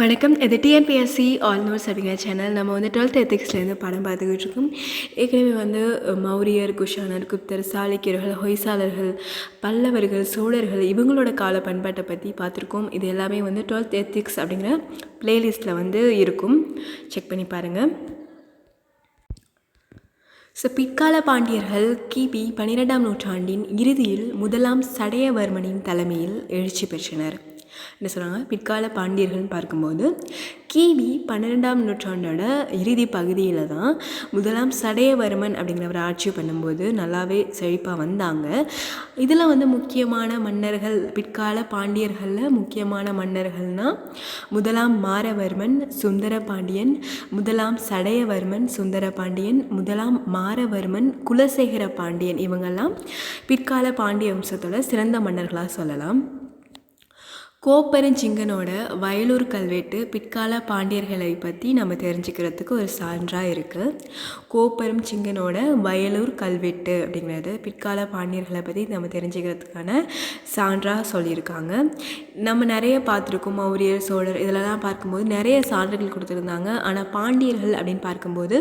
வணக்கம். இது TNPSC all notes அப்படிங்கிற சேனல் நம்ம வந்து டுவெல்த் எத்திக்ஸ்லேருந்து படம் பார்த்துக்கிட்டு இருக்கோம். ஏற்கனவே வந்து மௌரியர் குஷானர் குப்தர் சாளுக்கியர்கள் ஹொய்சாளர்கள் பல்லவர்கள் சோழர்கள் இவங்களோட கால பண்பாட்டை பற்றி பார்த்துருக்கோம். இது எல்லாமே வந்து டுவெல்த் எத்திக்ஸ் அப்படிங்கிற பிளேலிஸ்ட்டில் வந்து இருக்கும். செக் பண்ணி பாருங்கள் ஸோ பிற்கால பாண்டியர்கள் கிபி பன்னிரெண்டாம் நூற்றாண்டின் இறுதியில் முதலாம் சடையவர்மனின் தலைமையில் எழுச்சி பெற்றனர். என்ன சொல்கிறாங்க பிற்கால பாண்டியர்கள்னு பார்க்கும்போது கிபி பன்னிரெண்டாம் நூற்றாண்டோட இறுதி பகுதியில் தான் முதலாம் சடையவர்மன் அப்படிங்கிறவர் ஆட்சி பண்ணும்போது நல்லாவே செழிப்பாக வந்தாங்க. இதில் வந்து முக்கியமான மன்னர்கள் பிற்கால பாண்டியர்களில் முக்கியமான மன்னர்கள்னால் முதலாம் மாரவர்மன் சுந்தர பாண்டியன் முதலாம் சடையவர்மன் சுந்தர பாண்டியன் முதலாம் மாரவர்மன் குலசேகர பாண்டியன் இவங்கெல்லாம் பிற்கால பாண்டிய வம்சத்தோட சிறந்த மன்னர்களாக சொல்லலாம். கோப்பெருஞ்சிங்கனோட வயலூர் கல்வெட்டு பிற்கால பாண்டியர்களை பற்றி நம்ம தெரிஞ்சுக்கிறதுக்கு ஒரு சான்றாக இருக்குது கோப்பெரும் சிங்கனோட வயலூர் கல்வெட்டு அப்படிங்கிறது பிற்கால பாண்டியர்களை பற்றி நம்ம தெரிஞ்சுக்கிறதுக்கான சான்றாக சொல்லியிருக்காங்க. நம்ம நிறைய பார்த்துருக்கோம் மௌரியர் சோழர் இதிலலாம் பார்க்கும்போது நிறைய சான்றுகள் கொடுத்துருந்தாங்க. ஆனால் பாண்டியர்கள் அப்படின்னு பார்க்கும்போது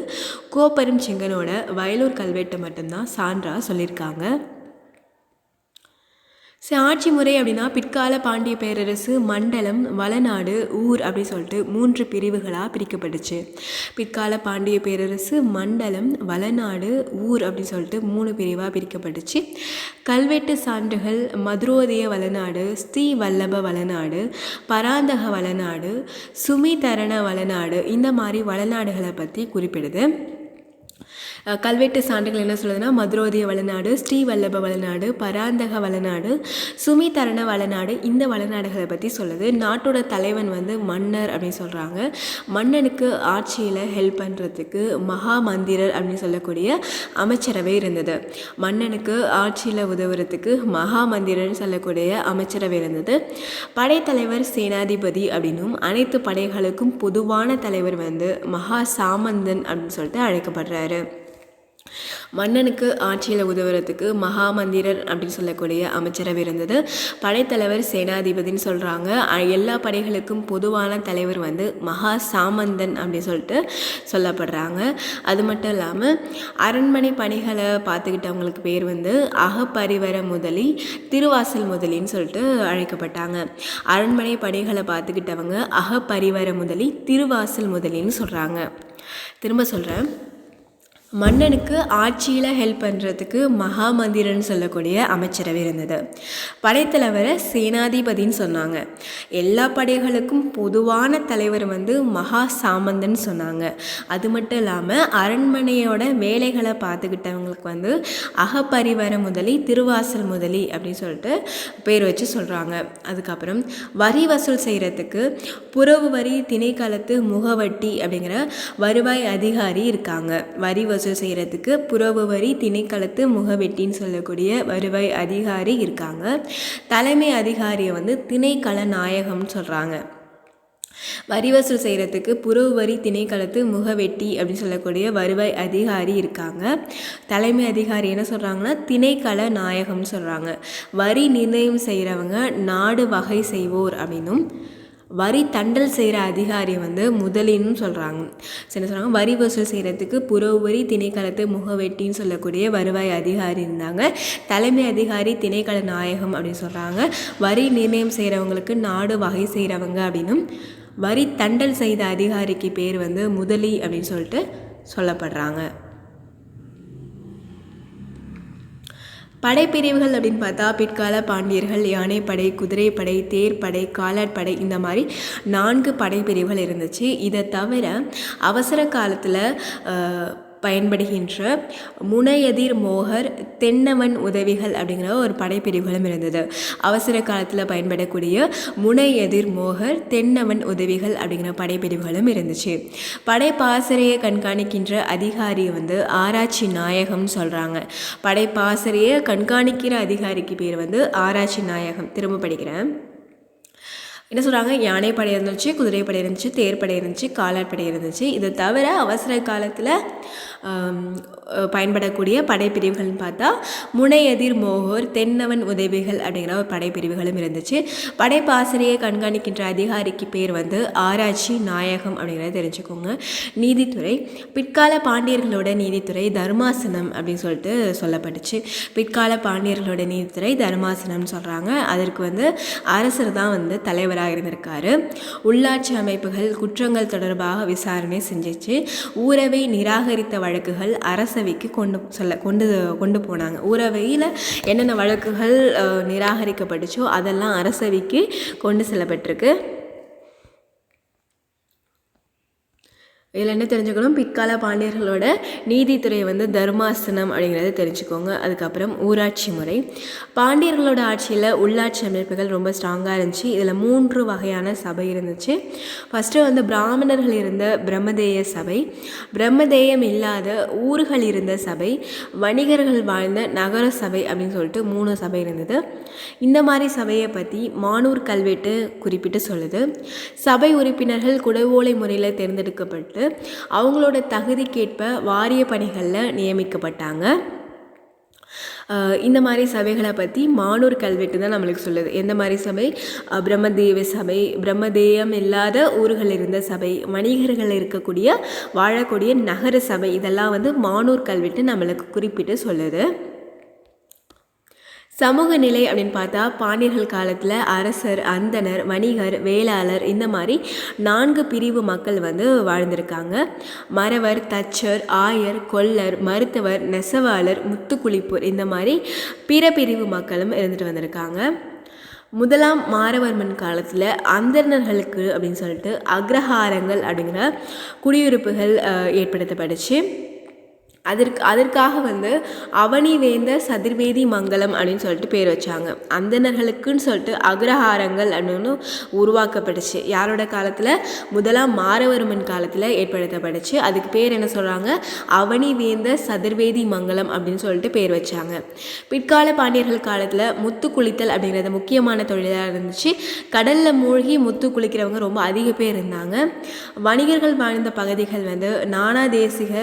கோப்பெரும் சிங்கனோட வயலூர் கல்வெட்டை மட்டும்தான் சான்றாக சொல்லியிருக்காங்க. ஸோ ஆட்சி முறை அப்படின்னா பிற்கால பாண்டிய பேரரசு மண்டலம் வளநாடு ஊர் அப்படி சொல்லிட்டு மூன்று பிரிவுகளாக பிரிக்கப்பட்டுச்சு. பிற்கால பாண்டிய பேரரசு மண்டலம் வளநாடு ஊர் அப்படின்னு சொல்லிட்டு மூணு பிரிவாக பிரிக்கப்பட்டுச்சு. கல்வெட்டு சான்றுகள் மதுரோதய வளநாடு ஸ்ரீ வல்லப வளநாடு பராந்தக வளநாடு சுமிதரண வளநாடு இந்த மாதிரி வளநாடுகளை பற்றி குறிப்பிடுது. கல்வெட்டு சான்றுகள் என்ன சொல்லுதுன்னா மதுரோதிய வளநாடு ஸ்ரீவல்லப வளநாடு பராந்தக வளநாடு சுமிதரண வளநாடு இந்த வளநாடுகளை பற்றி சொல்லுது. நாட்டோட தலைவன் வந்து மன்னர் அப்படின்னு சொல்கிறாங்க மன்னனுக்கு ஆட்சியில் ஹெல்ப் பண்ணுறதுக்கு மகா மந்திரர் அப்படின்னு சொல்லக்கூடிய அமைச்சரவை இருந்தது. மன்னனுக்கு ஆட்சியில் உதவுறதுக்கு மகா மந்திரர்னு சொல்லக்கூடிய அமைச்சரவை இருந்தது. படைத்தலைவர் சேனாதிபதி அப்படின்னும் அனைத்து படைகளுக்கும் பொதுவான தலைவர் வந்து மகா சாமந்தன் அப்படின்னு சொல்லிட்டு அழைக்கப்படுறாரு. மன்னனுக்கு ஆட்சியில் உதவுறதுக்கு மகாமந்திரர் அப்படின்னு சொல்லக்கூடிய அமைச்சரவை இருந்தது. படைத்தலைவர் சேனாதிபதினு சொல்கிறாங்க எல்லா படைகளுக்கும் பொதுவான தலைவர் வந்து மகா சாமந்தன் அப்படின்னு சொல்லிட்டு சொல்லப்படுறாங்க. அது மட்டும் இல்லாமல் அரண்மனை பணிகளை பார்த்துக்கிட்டவங்களுக்கு பேர் வந்து அகப்பரிவர முதலி திருவாசல் முதலின்னு சொல்லிட்டு அழைக்கப்பட்டாங்க. அரண்மனை பணிகளை பார்த்துக்கிட்டவங்க அகப்பரிவர முதலி திருவாசல் முதலின்னு சொல்கிறாங்க திரும்ப சொல்கிறேன் மன்னனுக்கு ஆட்சியில் ஹெல்ப் பண்ணுறதுக்கு மகாமந்திரன்னு சொல்லக்கூடிய அமைச்சரவை இருந்தது. படைத்தலைவரை சேனாதிபதின்னு சொன்னாங்க. எல்லா படைகளுக்கும் பொதுவான தலைவர் வந்து மகா சாமந்தன் சொன்னாங்க. அது மட்டும் இல்லாமல் அரண்மனையோட வேலைகளை பார்த்துக்கிட்டவங்களுக்கு வந்து அகப்பரிவர முதலி திருவாசல் முதலி அப்படின்னு சொல்லிட்டு பேர் வச்சு சொல்கிறாங்க அதுக்கப்புறம் வரி வசூல் செய்கிறதுக்கு புறவு வரி திணைக்களத்து முகவட்டி அப்படிங்கிற வருவாய் அதிகாரி இருக்காங்க. வரி வசூல் செய்கிறதுக்கு புறவு வரி திணைக்களத்து முகவெட்டின்னு சொல்லக்கூடிய வருவாய் அதிகாரி இருக்காங்க. தலைமை அதிகாரியை வந்து திணைக்கள நாயகம்னு சொல்கிறாங்க வரி வசூல் செய்கிறதுக்கு புறவு வரி திணைக்களத்து முகவெட்டி அப்படின்னு சொல்லக்கூடிய வருவாய் அதிகாரி இருக்காங்க. தலைமை அதிகாரி என்ன சொல்கிறாங்கன்னா திணைக்கள நாயகம்னு சொல்கிறாங்க வரி நிர்ணயம் செய்கிறவங்க நாடு வகை செய்வோர் அப்படின்னும் வரி தண்டல் செய்கிற அதிகாரி வந்து முதலின்னு சொல்கிறாங்க என்ன சொல்கிறாங்க வரி வசூல் செய்கிறதுக்கு புறவு வரி திணைக்களத்து முகவெட்டின்னு சொல்லக்கூடிய வருவாய் அதிகாரி இருந்தாங்க. தலைமை அதிகாரி திணைக்கள நாயகம் அப்படின்னு சொல்கிறாங்க வரி நிர்ணயம் செய்கிறவங்களுக்கு நாடு வகை செய்கிறவங்க அப்படின்னும் வரி தண்டல் செய்த அதிகாரிக்கு பேர் வந்து முதலி அப்படின்னு சொல்லிட்டு சொல்லப்படுறாங்க. படைப்பிரிவுகள் அப்படின்னு பார்த்தா பிற்கால பாண்டியர்கள் யானைப்படை குதிரைப்படை தேர்ப்படை காலாட்படை இந்த மாதிரி நான்கு படைப்பிரிவுகள் இருந்துச்சு. இதை தவிர அவசர காலத்தில் பயன்படுகின்ற முனையதிர் மோகர் தென்னவன் உதவிகள் அப்படிங்கிற ஒரு படைப்பிரிவுகளும் இருந்தது. அவசர காலத்தில் பயன்படக்கூடிய முனையதிர் மோகர் தென்னவன் உதவிகள் அப்படிங்கிற படைப்பிரிவுகளும் இருந்துச்சு. படைப்பாசிரியை கண்காணிக்கின்ற அதிகாரி வந்து ஆராய்ச்சி நாயகம்னு சொல்கிறாங்க படைப்பாசிரியை கண்காணிக்கிற அதிகாரிக்கு பேர் வந்து ஆராய்ச்சி நாயகம். திரும்ப படிக்கிறேன். என்ன சொல்கிறாங்க யானைப்படை இருந்துச்சு குதிரைப்படை இருந்துச்சு தேர்ப்படை இருந்துச்சு காலாட்படை இருந்துச்சு. இதை தவிர அவசர காலத்தில் பயன்படக்கூடிய படைப்பிரிவுகள்னு பார்த்தா முனையதிர் மோகோர் தென்னவன் உதவிகள் அப்படிங்கிற ஒரு படைப்பிரிவுகளும் இருந்துச்சு. படைப்பாசிரியை கண்காணிக்கின்ற அதிகாரிக்கு பேர் வந்து ஆராய்ச்சி நாயகம் அப்படிங்கிறத தெரிஞ்சுக்கோங்க. நீதித்துறை பிற்கால பாண்டியர்களோட நீதித்துறை தர்மாசனம் அப்படின்னு சொல்லிட்டு சொல்லப்பட்டுச்சு. பிற்கால பாண்டியர்களோட நீதித்துறை தர்மாசனம்னு சொல்கிறாங்க அதற்கு வந்து அரசர் தான் வந்து தலைவராக இருந்திருக்காரு உள்ளாட்சி அமைப்புகள் குற்றங்கள் தொடர்பாக விசாரணை செஞ்சிச்சு. ஊரவை நிராகரித்த வழக்குகள் அரசவைக்கு கொண்டு சொல்ல கொண்டு கொண்டு போனாங்க. ஊரவையில் என்னென்ன வழக்குகள் நிராகரிக்கப்பட்டுச்சோ அதெல்லாம் அரசவைக்கு கொண்டு செல்லப்பட்டிருக்கு. இதில் என்ன தெரிஞ்சுக்கணும்? பிற்கால பாண்டியர்களோட நீதித்துறை வந்து தர்மாசனம் அப்படிங்கிறத தெரிஞ்சுக்கோங்க. அதுக்கப்புறம் ஊராட்சி முறை. பாண்டியர்களோட ஆட்சியில் உள்ளாட்சி அமைப்புகள் ரொம்ப ஸ்ட்ராங்காக இருந்துச்சு. இதில் மூன்று வகையான சபை இருந்துச்சு. ஃபஸ்ட்டு வந்து பிராமணர்கள் இருந்த பிரம்மதேய சபை. பிரம்மதேயம் இல்லாத ஊர்கள் இருந்த சபை. வணிகர்கள் வாழ்ந்த நகர சபை அப்படின்னு சொல்லிட்டு மூணு சபை இருந்தது. இந்த மாதிரி சபையை பற்றி மானூர் கல்வெட்டு குறிப்பிட்டு சொல்லுது. சபை உறுப்பினர்கள் குடவோலை முறையில் தேர்ந்தெடுக்கப்பட்டு அவங்களோட தகுதிக்கேற்ப வாரிய பணிகளில் நியமிக்கப்பட்டாங்க. இந்த மாதிரி சபைகளை பற்றி மானூர் கல்வெட்டு தான் நம்மளுக்கு சொல்லுது. எந்த மாதிரி சபை? பிரம்மதேவ சபை. பிரம்மதேயம் இல்லாத ஊர்கள் இருந்த சபை. வணிகர்கள் இருக்கக்கூடிய வாழக்கூடிய நகர சபை. இதெல்லாம் வந்து மானூர் கல்வெட்டு நம்மளுக்கு குறிப்பிட்டு சொல்லுது. சமூக நிலை அப்படின்னு பார்த்தா பாண்டியர்கள் காலத்தில் அரசர் அந்தனர் வணிகர் வேளாளர் இந்த மாதிரி நான்கு பிரிவு மக்கள் வந்து வாழ்ந்திருக்காங்க. மறவர் தச்சர் ஆயர் கொல்லர் மருத்துவர் நெசவாளர் முத்துக்குளிப்பூர் இந்த மாதிரி பிற பிரிவு மக்களும் இருந்துட்டு வந்திருக்காங்க. முதலாம் மாரவர்மன் காலத்தில் அந்தணர்களுக்கு அப்படின்னு சொல்லிட்டு அக்ரஹாரங்கள் அப்படிங்கிற குடியிருப்புகள் ஏற்படுத்தப்பட்டுச்சு. அதற்கு அதற்காக வந்து அவனி வேந்த சதுர்வேதி மங்கலம் அப்படின்னு சொல்லிட்டு பேர் வச்சாங்க. அந்தணர்களுக்குன்னு சொல்லிட்டு அக்ரஹாரங்கள் அப்படின்னு உருவாக்கப்பட்டுச்சு. யாரோட காலத்தில்? முதலாம் மாரவர்மன் காலத்தில் ஏற்படுத்தப்பட்டுச்சு. அதுக்கு பேர் என்ன சொல்கிறாங்க அவனி வேந்த சதுர்வேதி மங்கலம் அப்படின்னு சொல்லிட்டு பேர் வச்சாங்க. பிற்கால பாண்டியர்கள் காலத்தில் முத்து குளித்தல் அப்படிங்கிறது முக்கியமான தொழிலாக இருந்துச்சு. கடலில் மூழ்கி முத்து குளிக்கிறவங்க ரொம்ப அதிக பேர் இருந்தாங்க. வணிகர்கள் வாழ்ந்த பகுதிகள் வந்து நானா தேசிக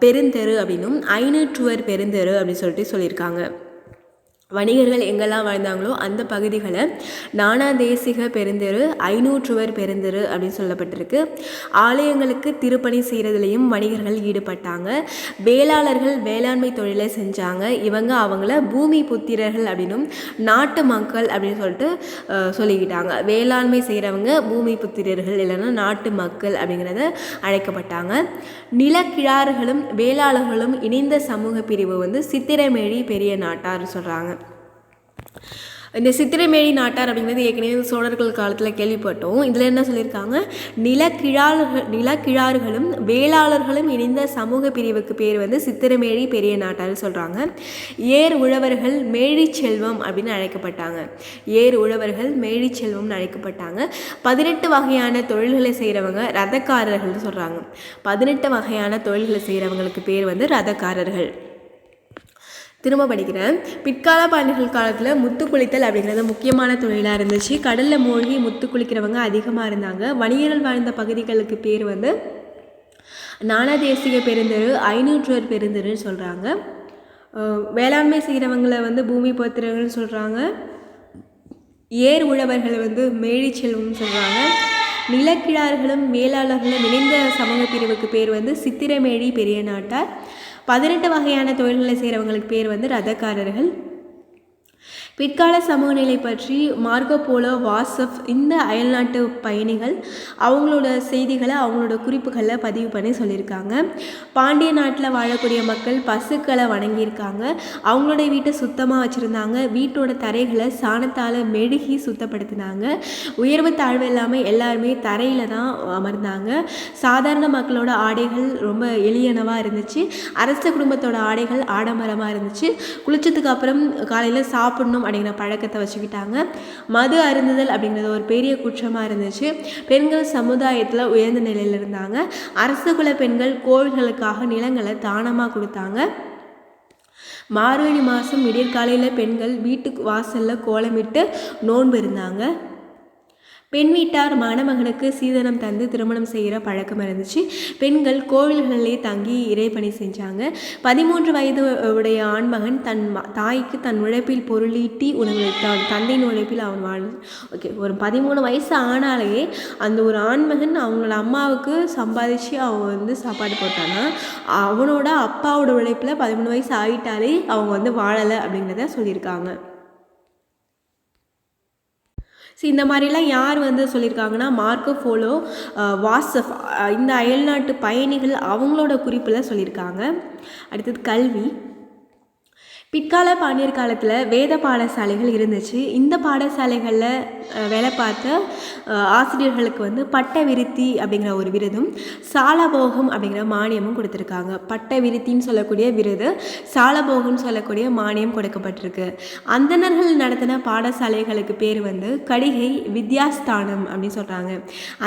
பெருந்தெரு அப்படின்னும் ஐநூற்றுவர் பெருந்தெரு அப்படின்னு சொல்லிட்டு சொல்லியிருக்காங்க. வணிகர்கள் எங்கெல்லாம் வாழ்ந்தாங்களோ அந்த பகுதிகளை நானா தேசிக பெருந்தெரு ஐநூற்றுவர் பெருந்தெரு அப்படின்னு சொல்லப்பட்டிருக்கு. ஆலயங்களுக்கு திருப்பணி செய்கிறதுலையும் வணிகர்கள் ஈடுபட்டாங்க. வேளாளர்கள் வேளாண்மை தொழிலை செஞ்சாங்க. இவங்க அவங்கள பூமி புத்திரர்கள் அப்படின்னும் நாட்டு மக்கள் அப்படின்னு சொல்லிட்டு சொல்லிக்கிட்டாங்க. வேளாண்மை செய்கிறவங்க பூமி புத்திரர்கள் இல்லைன்னா நாட்டு மக்கள் அப்படிங்கிறத அழைக்கப்பட்டாங்க. நிலக்கிழாறுகளும் வேளாளர்களும் இணைந்த சமூக பிரிவு வந்து சித்திரமேழி பெரிய நாட்டார்னு சொல்கிறாங்க இந்த சித்திரமேழி நாட்டார் அப்படிங்கிறது ஏற்கனவே சோழர்கள் காலத்தில் கேள்விப்பட்டோம். இதில் என்ன சொல்லியிருக்காங்க? நிலக்கிழார்கள் நிலக்கிழார்களும் வேளாளர்களும் இணைந்த சமூக பிரிவுக்கு பேர் வந்து சித்திரமேழி பெரிய நாட்டார் சொல்கிறாங்க ஏர் உழவர்கள் மேழி செல்வம் அப்படின்னு அழைக்கப்பட்டாங்க. ஏர் உழவர்கள் மேழி செல்வம்னு அழைக்கப்பட்டாங்க. பதினெட்டு வகையான தொழில்களை செய்கிறவங்க ரதக்காரர்கள்னு சொல்கிறாங்க பதினெட்டு வகையான தொழில்களை செய்கிறவங்களுக்கு பேர் வந்து ரதக்காரர்கள். திரும்ப படிக்கிறேன். பிற்கால பாண்டியர்கள் காலத்தில் முத்து குளித்தல் அப்படிங்கிறது முக்கியமான தொழிலாக இருந்துச்சு. கடலில் மூழ்கி முத்து குளிக்கிறவங்க அதிகமாக இருந்தாங்க. வணிகர்கள் வாழ்ந்த பகுதிகளுக்கு பேர் வந்து நானா தேசிய பெருந்தெரு ஐநூற்றுவர் பெருந்தெருன்னு சொல்கிறாங்க வேளாண்மை செய்கிறவங்களை வந்து பூமி பத்திரங்கள்னு சொல்கிறாங்க ஏர் உழவர்களை வந்து மேழி செல்வம்னு சொல்கிறாங்க நிலக்கிழார்களும் மேலாளர்களும் இணைந்த சமூக பிரிவுக்கு பேர் வந்து சித்திரமேழி பெரிய நாட்டார். பதினெட்டு வகையான தொழில்களை செய்கிறவங்களுக்கு பேர் வந்து ரதக்காரர்கள். பிற்கால சமூக நிலை பற்றி மார்கோ போலோ வாட்ஸ்அப் இந்த அயல்நாட்டு பயணிகள் அவங்களோட செய்திகளை அவங்களோட குறிப்புகளில் பதிவு பண்ணி சொல்லியிருக்காங்க. பாண்டிய நாட்டில் வாழக்கூடிய மக்கள் பசுக்களை வணங்கியிருக்காங்க. அவங்களோட வீட்டை சுத்தமாக வச்சுருந்தாங்க. வீட்டோட தரைகளை சாணத்தால் மெழுகி சுத்தப்படுத்தினாங்க. உயர்வு தாழ்வு இல்லாமல் எல்லாருமே தரையில் தான் அமர்ந்தாங்க. சாதாரண மக்களோட ஆடைகள் ரொம்ப எளியனவாக இருந்துச்சு. அரச குடும்பத்தோட ஆடைகள் ஆடம்பரமாக இருந்துச்சு. குளிச்சதுக்கு அப்புறம் காலையில் சாப்பிடணும் அப்படிங்கிற பழக்கத்தை வச்சுக்கிட்டாங்க. மது அருந்துதல் அப்படிங்கிறது ஒரு பெரிய குற்றமாக இருந்துச்சு. பெண்கள் சமுதாயத்தில் உயர்ந்த நிலையில் இருந்தாங்க. அரசு குல பெண்கள் கோவில்களுக்காக நிலங்களை தானமாக கொடுத்தாங்க. மார்கழி மாதம் விடியற்காலையில் பெண்கள் வீட்டுக்கு வாசலில் கோலமிட்டு நோன்பு இருந்தாங்க. பெண் வீட்டார் மணமகனுக்கு சீதனம் தந்து திருமணம் செய்கிற பழக்கம் இருந்துச்சு. பெண்கள் கோவில்களிலே தங்கி இறைப்பணி செஞ்சாங்க. பதிமூன்று வயது உடைய ஆண்மகன் தன் தாய்க்கு தன் உழைப்பில் பொருளீட்டி உணவளித்தான் தந்தையின் உழைப்பில் அவன் வாழ் ஓகே ஒரு பதிமூணு வயசு ஆனாலே அந்த ஒரு ஆண்மகன் அவங்கள அம்மாவுக்கு சம்பாதிச்சு அவன் வந்து சாப்பாடு போட்டானா? அவனோட அப்பாவோட உழைப்பில் பதிமூணு வயசு ஆகிட்டாலே அவங்க வந்து வாழலை அப்படிங்கிறத சொல்லியிருக்காங்க. ஸோ இந்த மாதிரிலாம் யார் வந்து சொல்லியிருக்காங்கன்னா மார்க்கோ ஃபோலோ வாசஃப் இந்த அயல்நாட்டு பயணிகள் அவங்களோட குறிப்பில் சொல்லியிருக்காங்க. அடுத்தது கல்வி. பிற்கால பாண்டியர் காலத்தில் வேத பாடசாலைகள் இருந்துச்சு. இந்த பாடசாலைகளில் வேலை பார்த்த ஆசிரியர்களுக்கு வந்து பட்ட விருத்தி அப்படிங்கிற ஒரு விருதும் சாலபோகம் அப்படிங்கிற மானியமும் கொடுத்துருக்காங்க. பட்ட விருத்தின்னு சொல்லக்கூடிய விருது சாலபோகம்னு சொல்லக்கூடிய மானியம் கொடுக்கப்பட்டிருக்கு. அந்தணர்கள் நடத்தின பாடசாலைகளுக்கு பேர் வந்து கடிகை வித்யாஸ்தானம் அப்படின்னு சொல்கிறாங்க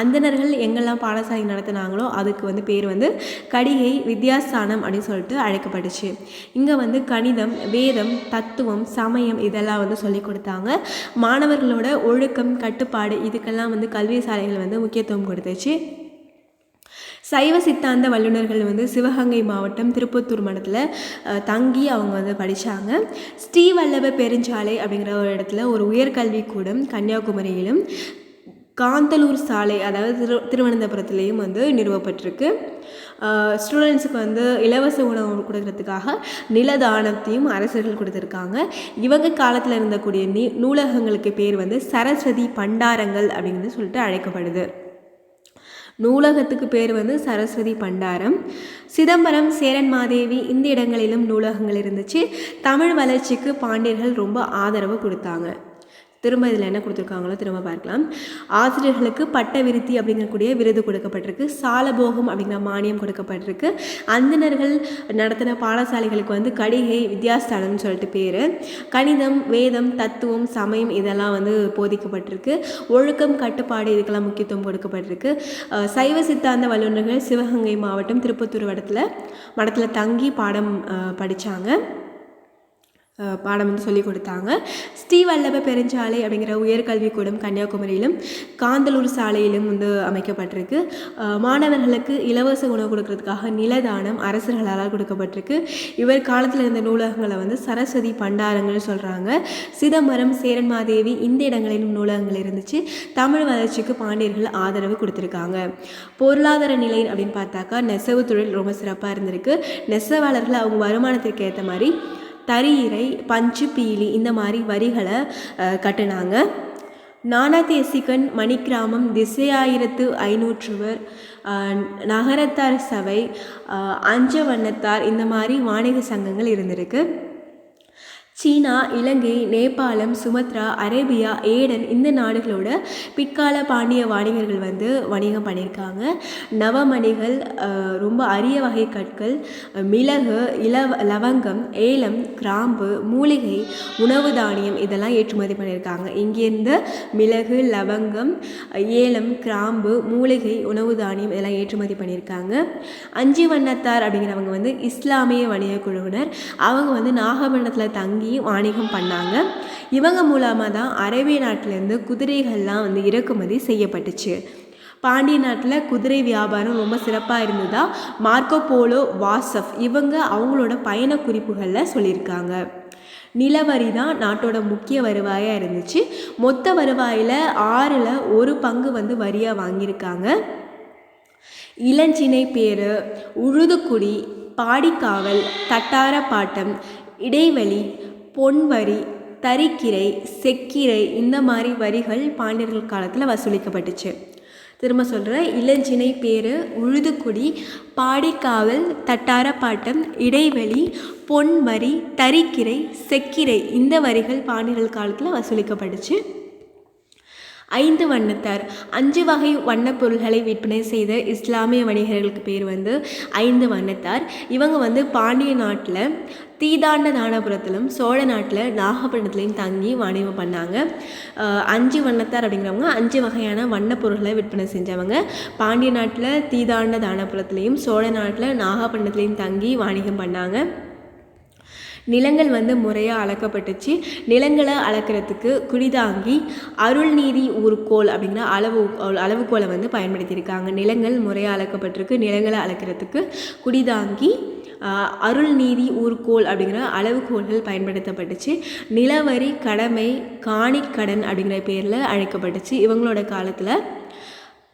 அந்தணர்கள் எங்கெல்லாம் பாடசாலை நடத்தினாங்களோ அதுக்கு வந்து பேர் வந்து கடிகை வித்யாஸ்தானம் அப்படின்னு சொல்லிட்டு அழைக்கப்பட்டுச்சு. இங்கே வந்து கணிதம் வேதம் தத்துவம் சமயம் இதெல்லாம் வந்து சொல்லி கொடுத்தாங்க. மாணவர்களோட ஒழுக்கம் கட்டுப்பாடு இதுக்கெல்லாம் வந்து கல்வி சாலைகள் வந்து முக்கியத்துவம் கொடுத்துச்சு. சைவ சித்தாந்த வல்லுநர்கள் வந்து சிவகங்கை மாவட்டம் திருப்பத்தூர் மடத்தில் தங்கி அவங்க வந்து படித்தாங்க ஸ்ரீவல்லப பெருஞ்சாலை அப்படிங்கிற ஒரு இடத்துல ஒரு உயர்கல்வி கூடம் கன்னியாகுமரியிலும் காந்தலூர் சாலை அதாவது திரு திருவனந்தபுரத்துலேயும் வந்து நிறுவப்பட்டிருக்கு. ஸ்டூடெண்ட்ஸுக்கு வந்து இலவச உணவு கொடுக்கறதுக்காக நிலதானத்தையும் அரசர்கள் கொடுத்துருக்காங்க. இவங்க காலத்தில் இருந்தக்கூடிய நீ நூலகங்களுக்கு பேர் வந்து சரஸ்வதி பண்டாரங்கள் அப்படின்னு சொல்லிட்டு அழைக்கப்படுது. நூலகத்துக்கு பேர் வந்து சரஸ்வதி பண்டாரம். சிதம்பரம் சேரன் மாதேவி இந்த இடங்களிலும் நூலகங்கள் இருந்துச்சு. தமிழ் வளர்ச்சிக்கு பாண்டியர்கள் ரொம்ப ஆதரவு கொடுத்தாங்க. திரும்ப இதில் என்ன கொடுத்துருக்காங்களோ திரும்ப பார்க்கலாம். ஆசிரியர்களுக்கு பட்ட விருத்தி அப்படிங்கக்கூடிய விருது கொடுக்கப்பட்டிருக்கு. சாலபோகம் அப்படிங்கிற மானியம் கொடுக்கப்பட்டிருக்கு. அந்தனர்கள் நடத்தின பாடசாலைகளுக்கு வந்து கடிகை வித்யாஸ்தானம்னு சொல்லிட்டு பேர். கணிதம் வேதம் தத்துவம் சமயம் இதெல்லாம் வந்து போதிக்கப்பட்டிருக்கு. ஒழுக்கம் கட்டுப்பாடு இதுக்கெல்லாம் முக்கியத்துவம் கொடுக்கப்பட்டிருக்கு. சைவ சித்தாந்த வல்லுநர்கள் சிவகங்கை மாவட்டம் திருப்பத்தூர் வடத்தில் மடத்தில் தங்கி பாடம் படித்தாங்க பாடம் வந்து சொல்லிக் கொடுத்தாங்க. ஸ்ரீவல்லப பெருஞ்சாலை அப்படிங்கிற உயர்கல்விக்கூடம் கன்னியாகுமரியிலும் காந்தலூர் சாலையிலும் வந்து அமைக்கப்பட்டிருக்கு. மாணவர்களுக்கு இலவச உணவு கொடுக்கறதுக்காக நிலதானம் அரசர்களால் கொடுக்கப்பட்டிருக்கு. இவர் காலத்தில் இருந்த நூலகங்களை வந்து சரஸ்வதி பண்டாரங்கள் சொல்கிறாங்க சிதம்பரம் சேரன்மாதேவி இந்த இடங்களிலும் நூலகங்கள் இருந்துச்சு. தமிழ் வளர்ச்சிக்கு பாண்டியர்கள் ஆதரவு கொடுத்துருக்காங்க. பொருளாதார நிலை அப்படின்னு பார்த்தாக்கா நெசவு தொழில் ரொம்ப சிறப்பாக இருந்திருக்கு. நெசவாளர்கள் அவங்க வருமானத்திற்கு ஏற்ற மாதிரி தரீரை பஞ்சு பீலி இந்த மாதிரி வரிகளை கட்டினாங்க. நானாதேசிகன் மணிக்கிராமம் திசையாயிரத்து ஐநூற்றுவர் நகரத்தார் சபை அஞ்சவண்ணத்தார் இந்த மாதிரி வாணிக சங்கங்கள் இருந்திருக்கு. சீனா இலங்கை நேபாளம் சுமத்ரா அரேபியா ஏடன் இந்த நாடுகளோட பிற்கால பாண்டிய வாணிகர்கள் வந்து வணிகம் பண்ணியிருக்காங்க. நவமணிகள் ரொம்ப அரிய வகை கற்கள் மிளகு இலவ லவங்கம் ஏலம் கிராம்பு மூலிகை உணவு தானியம் இதெல்லாம் ஏற்றுமதி பண்ணியிருக்காங்க. இங்கேருந்து மிளகு லவங்கம் ஏலம் கிராம்பு மூலிகை உணவு தானியம் இதெல்லாம் ஏற்றுமதி பண்ணியிருக்காங்க. அஞ்சு வண்ணத்தார் அப்படிங்கிறவங்க வந்து இஸ்லாமிய வணிக குழுவினர். அவங்க வந்து நாகப்பட்டினத்தில் தங்கி வாணிகம் பண்ணாங்க. இவங்க மூலமாக தான் அரேபிய நாட்டிலேருந்து குதிரைகள்லாம் வந்து இறக்குமதி செய்யப்பட்டுச்சு. பாண்டிய நாட்டில் குதிரை வியாபாரம் ரொம்ப சிறப்பாக இருந்ததா மார்க்கோ போலோ வாசப் இவங்க அவங்களோட பயண குறிப்புகளில் சொல்லியிருக்காங்க. நிலவரி தான் நாட்டோட முக்கிய வருவாயாக இருந்துச்சு. மொத்த வருவாயில் ஆறில் ஒரு பங்கு வந்து வரியாக வாங்கியிருக்காங்க. இளஞ்சினை பேர் உழுதுக்குடி பாடிக்காவல் தட்டார பாட்டம் இடைவெளி பொன்வரி தரிக்கிரை செக்கிரை இந்த மாதிரி வரிகள் பாண்டியர்கள் காலத்தில் வசூலிக்கப்பட்டுச்சு. திரும்ப சொல்கிறேன் இளஞ்சினை பேர் உழுதுக்குடி பாடிக்காவல் தட்டாரப்பாட்டம் இடைவெளி பொன்வரி தரிக்கிரை செக்கிரை இந்த வரிகள் பாண்டியர்கள் காலத்தில் வசூலிக்கப்பட்டுச்சு. ஐந்து வண்ணத்தார் அஞ்சு வகை வண்ணப் பொருள்களை விற்பனை செய்த இஸ்லாமிய வணிகர்களுக்கு பேர் வந்து ஐந்து வண்ணத்தார். இவங்க வந்து பாண்டிய நாட்டில் தீதாண்ட தானபுரத்திலும் சோழ நாட்டில் நாகப்பட்டினத்துலேயும் தங்கி வணிகம் பண்ணாங்க. அஞ்சு வண்ணத்தார் அப்படிங்கிறவங்க அஞ்சு வகையான வண்ணப் பொருள்களை விற்பனை செஞ்சவங்க. பாண்டிய நாட்டில் தீதாண்ட தானபுரத்துலேயும் சோழ நாட்டில் நாகப்பட்டினத்துலேயும் தங்கி வாணிகம் பண்ணாங்க. நிலங்கள் வந்து முறையாக அளக்கப்பட்டுச்சு. நிலங்களை அளக்கிறதுக்கு குடிதாங்கி அருள்நீதி ஊர்கோல் அப்படிங்கிற அளவு அளவுகோலை வந்து பயன்படுத்தியிருக்காங்க. நிலங்கள் முறையாக அளக்கப்பட்டிருக்கு. நிலங்களை அளக்கிறதுக்கு குடிதாங்கி அருள்நீதி ஊர்கோல் அப்படிங்கிற அளவுகோல்கள் பயன்படுத்தப்பட்டுச்சு. நிலவரி கடமை காணிக்கடன் அப்படிங்கிற பேரில் அழைக்கப்பட்டுச்சு. இவங்களோட காலத்தில்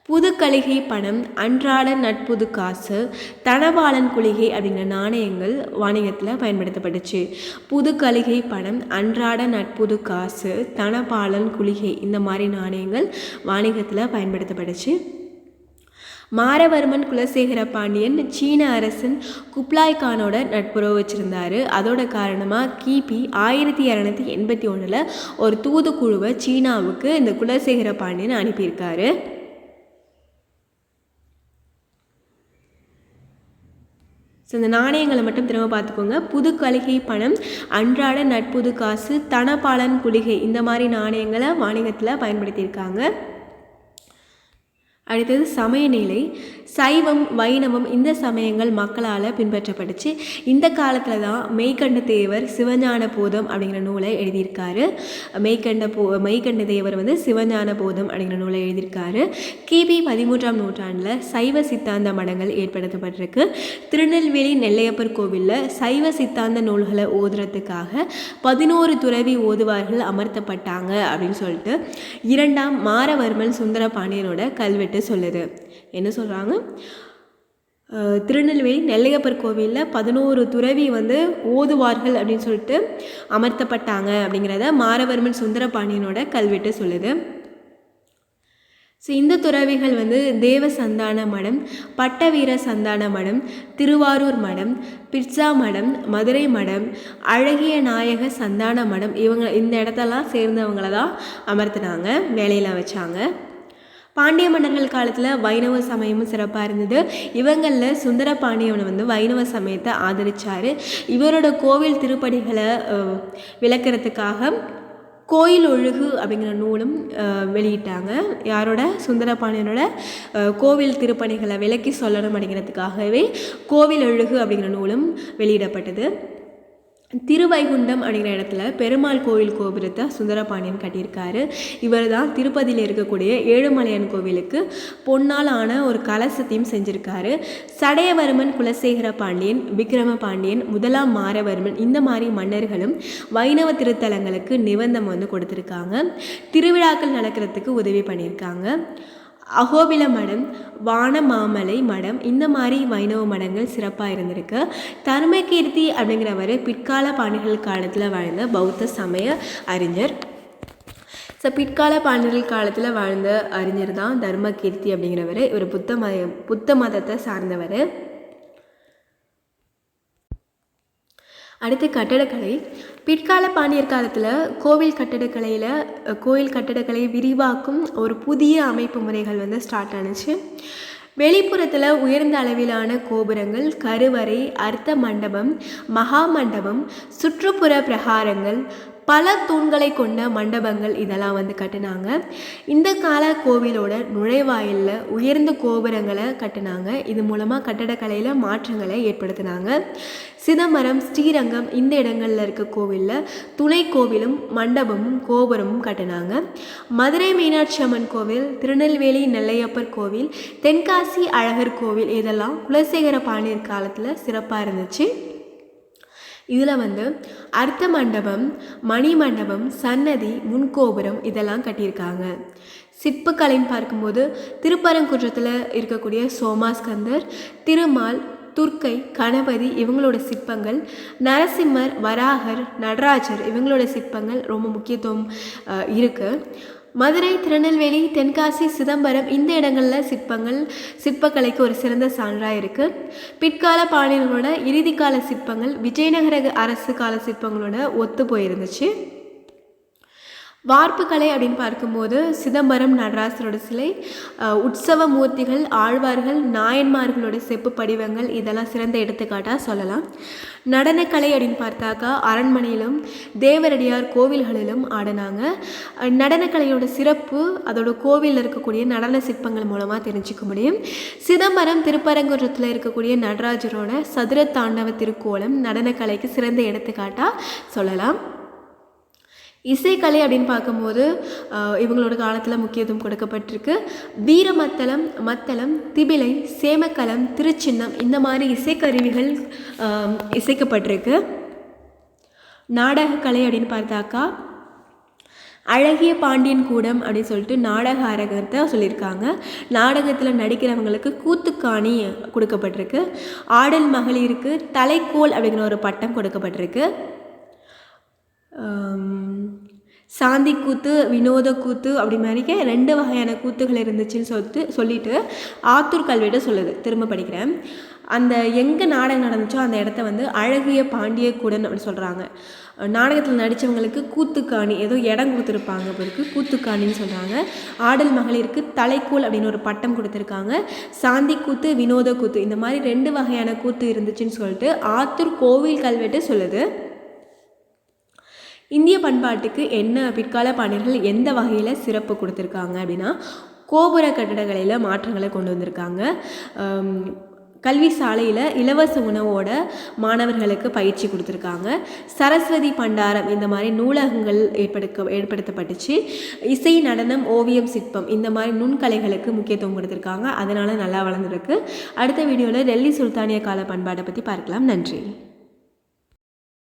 புது கலிகை பணம் அன்றாட நட்புது காசு தனவாளன் குளிகை அப்படிங்கிற நாணயங்கள் வாணிகத்தில் பயன்படுத்தப்பட்டுச்சு. கலிகை பணம் அன்றாட நட்புது காசு தனபாலன் குளிகை இந்த மாதிரி நாணயங்கள் வாணிகத்தில் பயன்படுத்தப்பட்டுச்சு. மாரவர்மன் குலசேகர பாண்டியன் சீன அரசன் குப்லாய் கானோட நட்புறவு வச்சுருந்தார். அதோட காரணமாக கிபி ஆயிரத்தி இரநூத்தி எண்பத்தி ஒன்றில் ஒரு தூதுக்குழுவை சீனாவுக்கு இந்த குலசேகர பாண்டியன் அனுப்பியிருக்காரு. ஸோ இந்த நாணயங்களை மட்டும் திரும்ப பார்த்துக்கோங்க. புது கலிகை பணம் அன்றாட நட்புது காசு தனபாலன் குளிகை இந்த மாதிரி நாணயங்களை வாணிகத்தில் பயன்படுத்தியிருக்காங்க. அடுத்தது சமயநிலை. சைவம் வைணவம் இந்த சமயங்கள் மக்களால் பின்பற்றப்பட்டுச்சு. இந்த காலத்தில் தான் மெய்கண்ட தேவர் சிவஞான போதம் அப்படிங்கிற நூலை எழுதியிருக்காரு. மெய்கண்ட போ மெய்கண்ட தேவர் வந்து சிவஞான போதம் அப்படிங்கிற நூலை எழுதியிருக்காரு. கிபி பதிமூன்றாம் நூற்றாண்டில் சைவ சித்தாந்த மடங்கள் ஏற்படுத்தப்பட்டிருக்கு. திருநெல்வேலி நெல்லையப்பர் கோவிலில் சைவ சித்தாந்த நூல்களை ஓதுறதுக்காக பதினோரு துறவி ஓதுவார்கள் அமர்த்தப்பட்டாங்க அப்படின்னு சொல்லிட்டு. இரண்டாம் மாரவர்மன் சுந்தர பாண்டியனோட கல்வெட்டு சொல்லுது. என்ன சொல்கிறாங்க திருநெல்வேலி நெல்லையப்பர் கோவிலில் பதினோரு துறவி வந்து ஓதுவார்கள் அப்படின்னு சொல்லிட்டு அமர்த்தப்பட்டாங்க அப்படிங்கிறத மாரவர்மன் சுந்தரபாண்டியனோட கல்வெட்டு சொல்லுது. ஸோ இந்த துறவிகள் வந்து தேவ சந்தான மடம் பட்டவீர சந்தான மடம் திருவாரூர் மடம் பிட்சா மடம் மதுரை மடம் அழகிய நாயக சந்தான மடம் இவங்க இந்த இடத்தெல்லாம் சேர்ந்தவங்கள தான் அமர்த்தினாங்க வேலையில் வச்சாங்க. பாண்டிய மன்னர்கள் காலத்தில் வைணவ சமயமும் சிறப்பாக இருந்தது. இவங்களில் சுந்தர பாண்டியவனை வந்து வைணவ சமயத்தை ஆதரித்தார் இவரோட கோவில் திருப்படிகளை விளக்கிறதுக்காக கோயில் ஒழுகு அப்படிங்கிற நூலும் வெளியிட்டாங்க. யாரோட? சுந்தரபாண்டியனோட கோவில் திருப்பணிகளை விளக்கி சொல்லணும் அப்படிங்கிறதுக்காகவே கோவில் ஒழுகு அப்படிங்கிற நூலும் வெளியிடப்பட்டது. திருவைகுண்டம் அப்படிங்கிற இடத்துல பெருமாள் கோவில் கோபுரத்தை சுந்தரபாண்டியன் கட்டியிருக்காரு. இவர் தான் திருப்பதியில் இருக்கக்கூடிய ஏழுமலையான் கோவிலுக்கு பொன்னால் ஆன ஒரு கலசத்தையும் செஞ்சுருக்காரு. சடையவர்மன் குலசேகர பாண்டியன் விக்ரம பாண்டியன் முதலாம் மாரவர்மன் இந்த மாதிரி மன்னர்களும் வைணவ திருத்தலங்களுக்கு நிபந்தம் வந்து கொடுத்துருக்காங்க. திருவிழாக்கள் நடக்கிறதுக்கு உதவி பண்ணியிருக்காங்க. அகோபில மடம் வானமாமலை மடம் இந்த மாதிரி வைணவ மடங்கள் சிறப்பாக இருந்திருக்கு. தர்மகீர்த்தி அப்படிங்கிறவர் பிற்கால பாண்டியர்கள் காலத்தில் வாழ்ந்த பௌத்த சமய அறிஞர். ஸோ பிற்கால பாண்டியர்கள் காலத்தில் வாழ்ந்த அறிஞர் தான் தர்மகீர்த்தி அப்படிங்கிறவர். இவர் புத்த மத புத்த மதத்தை சார்ந்தவர். அடுத்து கட்டடக்கலை. பிற்கால பாண்டியர் காலத்தில் கோவில் கட்டடக்கலையில் கோவில் கட்டடக்கலை விரிவாக்கும் ஒரு புதிய அமைப்பு முறைகள் வந்து ஸ்டார்ட் ஆனுச்சு. வெளிப்புறத்தில் உயர்ந்த அளவிலான கோபுரங்கள் கருவறை அர்த்த மண்டபம் மகா மண்டபம் சுற்றுப்புற பிரகாரங்கள் பல தூண்களை கொண்ட மண்டபங்கள் இதெல்லாம் வந்து கட்டினாங்க. இந்த கால கோவிலோட நுழைவாயிலில் உயர்ந்த கோபுரங்களை கட்டினாங்க. இது மூலமாக கட்டடக்கலையில் மாற்றங்களை ஏற்படுத்தினாங்க. சிதம்பரம் ஸ்ரீரங்கம் இந்த இடங்களில் இருக்க கோவிலில் துணை கோவிலும் மண்டபமும் கோபுரமும் கட்டினாங்க. மதுரை மீனாட்சி அம்மன் கோவில் திருநெல்வேலி நெல்லையப்பர் கோவில் தென்காசி அழகர் கோவில் இதெல்லாம் குலசேகர பாண்டியர் காலத்தில் சிறப்பாக இருந்துச்சு. இதில் வந்து அர்த்த மண்டபம் மணி மண்டபம் சன்னதி முன்கோபுரம் இதெல்லாம் கட்டியிருக்காங்க. சிற்பக்கலைன்னு பார்க்கும்போது திருப்பரங்குன்றத்தில் இருக்கக்கூடிய சோமாஸ்கந்தர் திருமால் துர்க்கை கணபதி இவங்களோட சிற்பங்கள் நரசிம்மர் வராகர் நடராஜர் இவங்களோட சிற்பங்கள் ரொம்ப முக்கியத்துவம் இருக்குது மதுரை திருநெல்வேலி தென்காசி சிதம்பரம் இந்த இடங்களில் சிற்பங்கள் சிற்பக்கலைக்கு ஒரு சிறந்த சான்றாக இருக்குது பிற்கால பாண்டியர்களோட இறுதிக்கால சிற்பங்கள் விஜயநகர அரசு கால சிற்பங்களோட ஒத்து போயிருந்துச்சு. வார்ப்புக்கலை அப்படின்னு பார்க்கும்போது சிதம்பரம் நடராசரோட சிலை உற்சவ மூர்த்திகள் ஆழ்வார்கள் நாயன்மார்களோட செப்பு படிவங்கள் இதெல்லாம் சிறந்த எடுத்துக்காட்டாக சொல்லலாம். நடனக்கலை அப்படின்னு பார்த்தாக்கா அரண்மனையிலும் தேவரடியார் கோவில்களிலும் ஆடினாங்க. நடனக்கலையோட சிறப்பு அதோட கோவிலில் இருக்கக்கூடிய நடன சிற்பங்கள் மூலமாக தெரிஞ்சுக்க முடியும். சிதம்பரம் திருப்பரங்குன்றத்தில் இருக்கக்கூடிய நடராஜரோட சதுர தாண்டவ திருக்கோலம் நடனக்கலைக்கு சிறந்த எடுத்துக்காட்டாக சொல்லலாம். இசைக்கலை அப்படின்னு பார்க்கும்போது இவங்களோட காலத்தில் முக்கியத்துவம் கொடுக்கப்பட்டிருக்கு. வீரமத்தளம் மத்தளம் திபிலை சேமக்கலம் திருச்சின்னம் இந்த மாதிரி இசைக்கருவிகள் இசைக்கப்பட்டிருக்கு. நாடகக்கலை அப்படின்னு பார்த்தாக்கா அழகிய பாண்டியன் கூடம் அப்படின்னு சொல்லிட்டு நாடக அரங்கத்தை சொல்லியிருக்காங்க. நாடகத்தில் நடிக்கிறவங்களுக்கு கூத்துக்காணி கொடுக்கப்பட்டிருக்கு. ஆடல் மகளிருக்கு தலைக்கோல் அப்படிங்கிற ஒரு பட்டம் கொடுக்கப்பட்டிருக்கு. சாந்தி கூத்து வினோத கூத்து அப்படி மாதிரிக்க ரெண்டு வகையான கூத்துகள் இருந்துச்சுன்னு சொல்லிட்டு சொல்லிட்டு ஆத்தூர் கல்வெட்டு சொல்லுது. திரும்ப படிக்கிறேன். அந்த எங்கே நாடகம் நடந்துச்சோ அந்த இடத்த வந்து அழகிய பாண்டிய கூடன் அப்படின்னு சொல்கிறாங்க நாடகத்தில் நடித்தவங்களுக்கு கூத்துக்காணி ஏதோ இடம் கொடுத்துருப்பாங்க பிறகு கூத்துக்காணின்னு சொல்கிறாங்க ஆடல் மகளிருக்கு தலைக்கோல் அப்படின்னு ஒரு பட்டம் கொடுத்துருக்காங்க. சாந்தி கூத்து வினோத கூத்து இந்த மாதிரி ரெண்டு வகையான கூத்து இருந்துச்சுன்னு சொல்லிட்டு ஆத்தூர் கோவில் கல்வெட்டு சொல்லுது. இந்திய பண்பாட்டுக்கு என்ன பிற்கால பாண்டியர்கள் எந்த வகையில் சிறப்பு கொடுத்துருக்காங்க அப்படின்னா கோபுர கட்டடங்களில் மாற்றங்களை கொண்டு வந்திருக்காங்க. கல்வி சாலையில் இலவச உணவோட மாணவர்களுக்கு பயிற்சி கொடுத்துருக்காங்க. சரஸ்வதி பண்டாரம் இந்த மாதிரி நூலகங்கள் ஏற்படுக்க ஏற்படுத்தப்பட்டுச்சு. இசை நடனம் ஓவியம் சிற்பம் இந்த மாதிரி நுண்கலைகளுக்கு முக்கியத்துவம் கொடுத்துருக்காங்க. அதனால் நல்லா வளர்ந்துருக்கு. அடுத்த வீடியோவில் டெல்லி சுல்தானிய கால பண்பாட்டை பற்றி பார்க்கலாம். நன்றி.